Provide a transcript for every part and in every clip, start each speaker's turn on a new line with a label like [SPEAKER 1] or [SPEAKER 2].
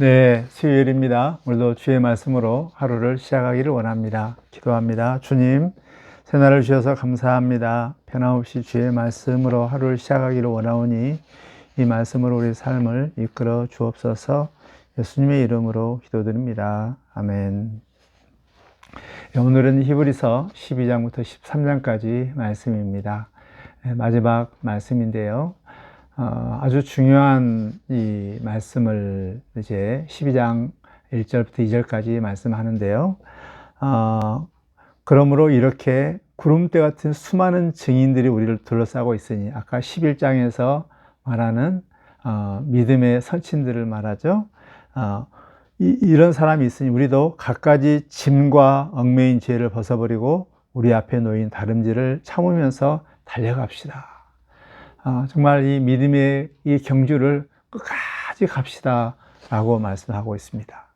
[SPEAKER 1] 네, 수요일입니다. 오늘도 주의 말씀으로 하루를 시작하기를 원합니다. 기도합니다. 주님, 새날을 주셔서 감사합니다. 변함없이 주의 말씀으로 하루를 시작하기를 원하오니 이 말씀으로 우리 삶을 이끌어 주옵소서 예수님의 이름으로 기도드립니다. 아멘. 네, 오늘은 히브리서 12장부터 13장까지 말씀입니다. 네, 마지막 말씀인데요. 어, 아주 중요한 이 말씀을 이제 12장 1절부터 2절까지 말씀하는데요. 어, 그러므로 이렇게 구름대 같은 수많은 증인들이 우리를 둘러싸고 있으니 아까 11장에서 말하는 어, 믿음의 선친들을 말하죠. 어, 이, 런 사람이 있으니 우리도 갖가지 짐과 얽매인 죄를 벗어버리고 우리 앞에 놓인 다름질을 참으면서 달려갑시다. 아, 정말 이 믿음의 이 경주를 끝까지 갑시다. 라고 말씀하고 있습니다.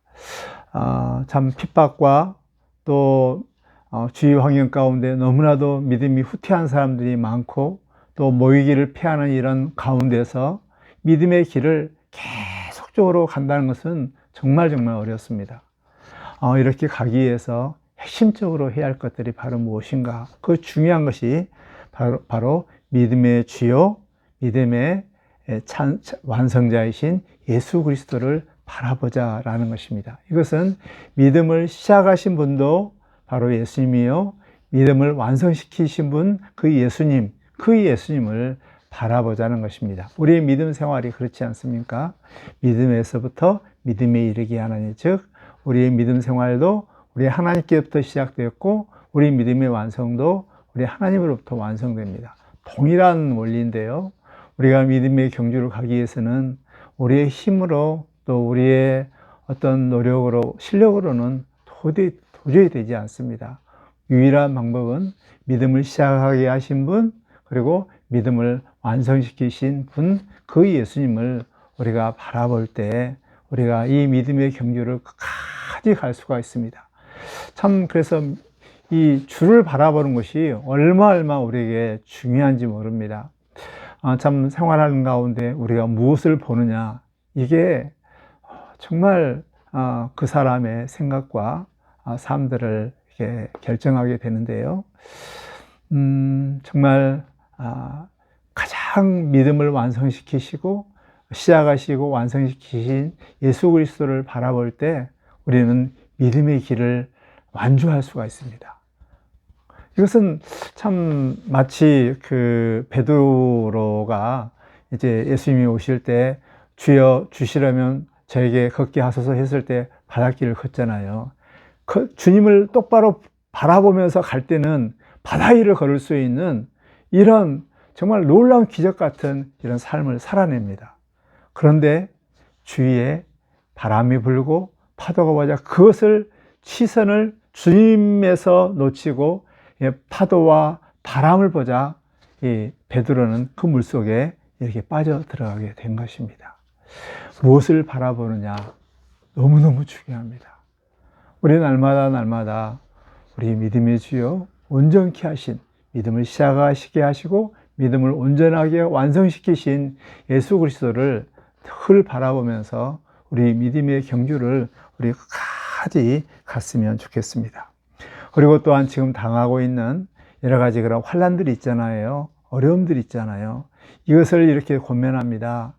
[SPEAKER 1] 아, 참 핍박과 또 어, 주위 환경 가운데 너무나도 믿음이 후퇴한 사람들이 많고 또 모이기를 피하는 이런 가운데서 믿음의 길을 계속적으로 간다는 것은 정말 정말 어렵습니다. 어, 이렇게 가기 위해서 핵심적으로 해야 할 것들이 바로 무엇인가? 그 중요한 것이 바로, 바로 믿음의 주요, 믿음의 찬, 완성자이신 예수 그리스도를 바라보자라는 것입니다. 이것은 믿음을 시작하신 분도 바로 예수님이요. 믿음을 완성시키신 분, 그 예수님, 그 예수님을 바라보자는 것입니다. 우리의 믿음 생활이 그렇지 않습니까? 믿음에서부터 믿음에 이르게 하나니, 즉, 우리의 믿음 생활도 우리 하나님께부터 시작되었고, 우리 믿음의 완성도 우리 하나님으로부터 완성됩니다. 동일한 원리인데요. 우리가 믿음의 경주를 가기 위해서는 우리의 힘으로 또 우리의 어떤 노력으로, 실력으로는 도저히, 도저히 되지 않습니다. 유일한 방법은 믿음을 시작하게 하신 분, 그리고 믿음을 완성시키신 분, 그 예수님을 우리가 바라볼 때 우리가 이 믿음의 경주를 끝까지 갈 수가 있습니다. 참, 그래서 이 주를 바라보는 것이 얼마 얼마 우리에게 중요한지 모릅니다. 아, 참 생활하는 가운데 우리가 무엇을 보느냐 이게 정말 아, 그 사람의 생각과 아, 삶들을 결정하게 되는데요. 음, 정말 아, 가장 믿음을 완성시키시고 시작하시고 완성시키신 예수 그리스도를 바라볼 때 우리는 믿음의 길을 완주할 수가 있습니다. 이것은 참 마치 그 베드로가 이제 예수님이 오실 때 주여 주시려면 저에게 걷게 하소서 했을 때 바닷길을 걷잖아요. 그 주님을 똑바로 바라보면서 갈 때는 바다 위를 걸을 수 있는 이런 정말 놀라운 기적 같은 이런 삶을 살아냅니다. 그런데 주위에 바람이 불고 파도가 와자 그것을 시선을 주님에서 놓치고 예, 파도와 바람을 보자 이 베드로는 그 물속에 이렇게 빠져 들어가게 된 것입니다. 무엇을 바라보느냐 너무너무 중요합니다. 우리 날마다 날마다 우리 믿음의 주요 온전케 하신 믿음을 시작하시게 하시고 믿음을 온전하게 완성시키신 예수 그리스도를 늘 바라보면서 우리 믿음의 경주를 우리 끝까지 갔으면 좋겠습니다. 그리고 또한 지금 당하고 있는 여러 가지 그런 환란들이 있잖아요. 어려움들이 있잖아요. 이것을 이렇게 권면합니다.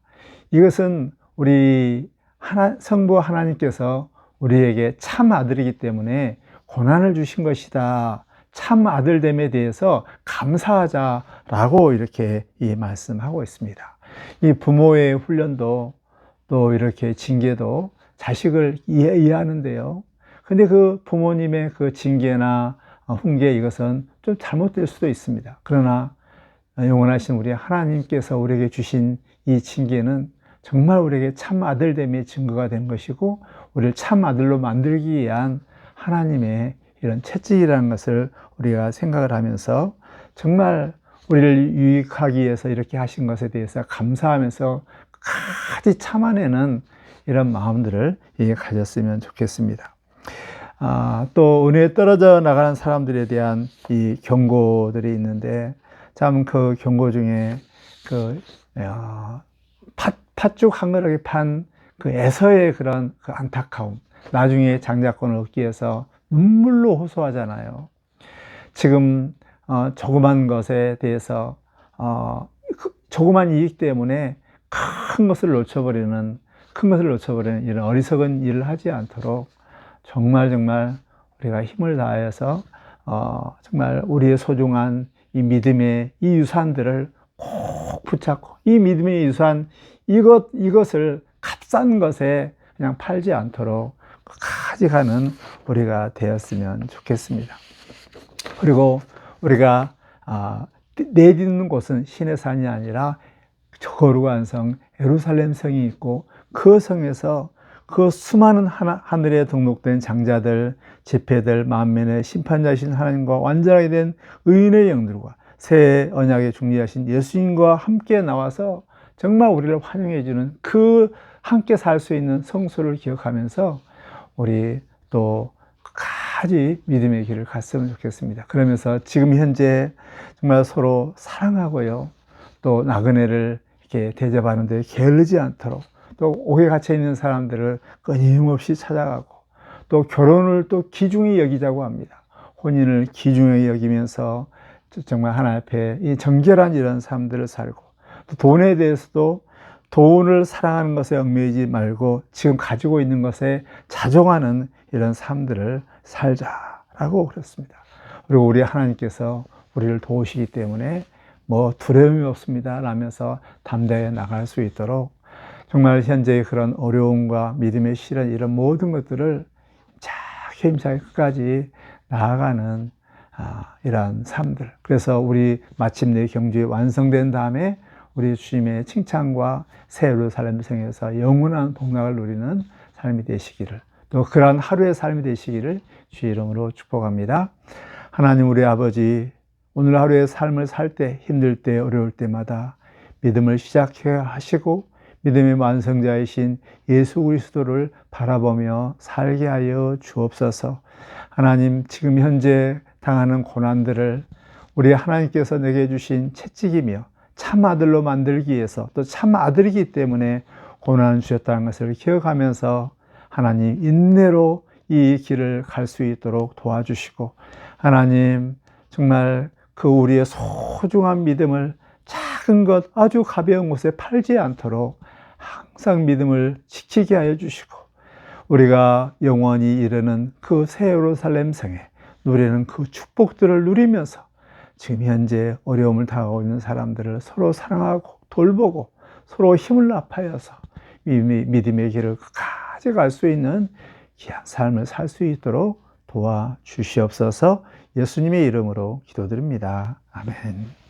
[SPEAKER 1] 이것은 우리 하나, 성부 하나님께서 우리에게 참 아들이기 때문에 고난을 주신 것이다. 참 아들됨에 대해서 감사하자라고 이렇게 이 말씀하고 있습니다. 이 부모의 훈련도 또 이렇게 징계도 자식을 이해하는데요. 근데 그 부모님의 그 징계나 훈계 이것은 좀 잘못될 수도 있습니다. 그러나 영원하신 우리 하나님께서 우리에게 주신 이 징계는 정말 우리에게 참 아들됨의 증거가 된 것이고 우리를 참 아들로 만들기 위한 하나님의 이런 채찍이라는 것을 우리가 생각을 하면서 정말 우리를 유익하기 위해서 이렇게 하신 것에 대해서 감사하면서 끝까지 참아내는 이런 마음들을 가졌으면 좋겠습니다. 아, 또 은혜에 떨어져 나가는 사람들에 대한 이 경고들이 있는데 참 그 경고 중에 그 야, 팥, 팥죽 한 그릇에 판그 에서의 그런 그 안타까움, 나중에 장자권을 얻기 위해서 눈물로 호소하잖아요. 지금 어, 조그만 것에 대해서 어, 그 조그만 이익 때문에 큰 것을 놓쳐버리는 큰 것을 놓쳐버리는 이런 어리석은 일을 하지 않도록 정말 정말 우리가 힘을 다해서 어, 정말 우리의 소중한 이 믿음의 이 유산들을 꼭 붙잡고 이 믿음의 유산 이것 이것을 값싼 것에 그냥 팔지 않도록 끝까지 가는 우리가 되었으면 좋겠습니다. 그리고 우리가 아, 내딛는 곳은 신의 산이 아니라 거룩한 성 예루살렘 성이 있고 그 성에서 그 수많은 하늘에 등록된 장자들, 집회들, 만면의 심판자신 하나님과 완전하게 된 의인의 영들과 새 언약에 중리하신 예수님과 함께 나와서 정말 우리를 환영해 주는 그 함께 살 수 있는 성소를 기억하면서 우리 또 끝까지 믿음의 길을 갔으면 좋겠습니다. 그러면서 지금 현재 정말 서로 사랑하고요. 또 나그네를 이렇게 대접하는데 게을르지 않도록 또 옥에 갇혀 있는 사람들을 끊임없이 찾아가고 또 결혼을 또 귀중히 여기자고 합니다. 혼인을 귀중히 여기면서 정말 하나 앞에 이 정결한 이런 삶들을 살고 또 돈에 대해서도 돈을 사랑하는 것에 얽매이지 말고 지금 가지고 있는 것에 자종하는 이런 삶들을 살자라고 그랬습니다. 그리고 우리 하나님께서 우리를 도우시기 때문에 뭐 두려움이 없습니다. 라면서 담대하게 나갈 수 있도록 정말 현재의 그런 어려움과 믿음의 실현 이런 모든 것들을 쫙 힘차게 끝까지 나아가는 아, 이러한 삶들. 그래서 우리 마침내 경주에 완성된 다음에 우리 주님의 칭찬과 새 예루살렘 성에서 영원한 복락을 누리는 삶이 되시기를 또 그러한 하루의 삶이 되시기를 주 이름으로 축복합니다. 하나님 우리 아버지 오늘 하루의 삶을 살 때 힘들 때 어려울 때마다 믿음을 시작해 하시고 믿음의 완성자이신 예수 그리스도를 바라보며 살게 하여 주옵소서. 하나님 지금 현재 당하는 고난들을 우리 하나님께서 내게 주신 채찍이며 참 아들로 만들기 위해서 또 참 아들이기 때문에 고난을 주셨다는 것을 기억하면서 하나님 인내로 이 길을 갈 수 있도록 도와주시고 하나님 정말 그 우리의 소중한 믿음을 작은 것 아주 가벼운 곳에 팔지 않도록 항상 믿음을 지키게 하여 주시고 우리가 영원히 이르는 그 새 예루살렘 성에 누리는 그 축복들을 누리면서 지금 현재 어려움을 당하고 있는 사람들을 서로 사랑하고 돌보고 서로 힘을 합하여서 믿음의 길을 끝까지 갈 수 있는 귀한 삶을 살 수 있도록 도와주시옵소서 예수님의 이름으로 기도드립니다. 아멘.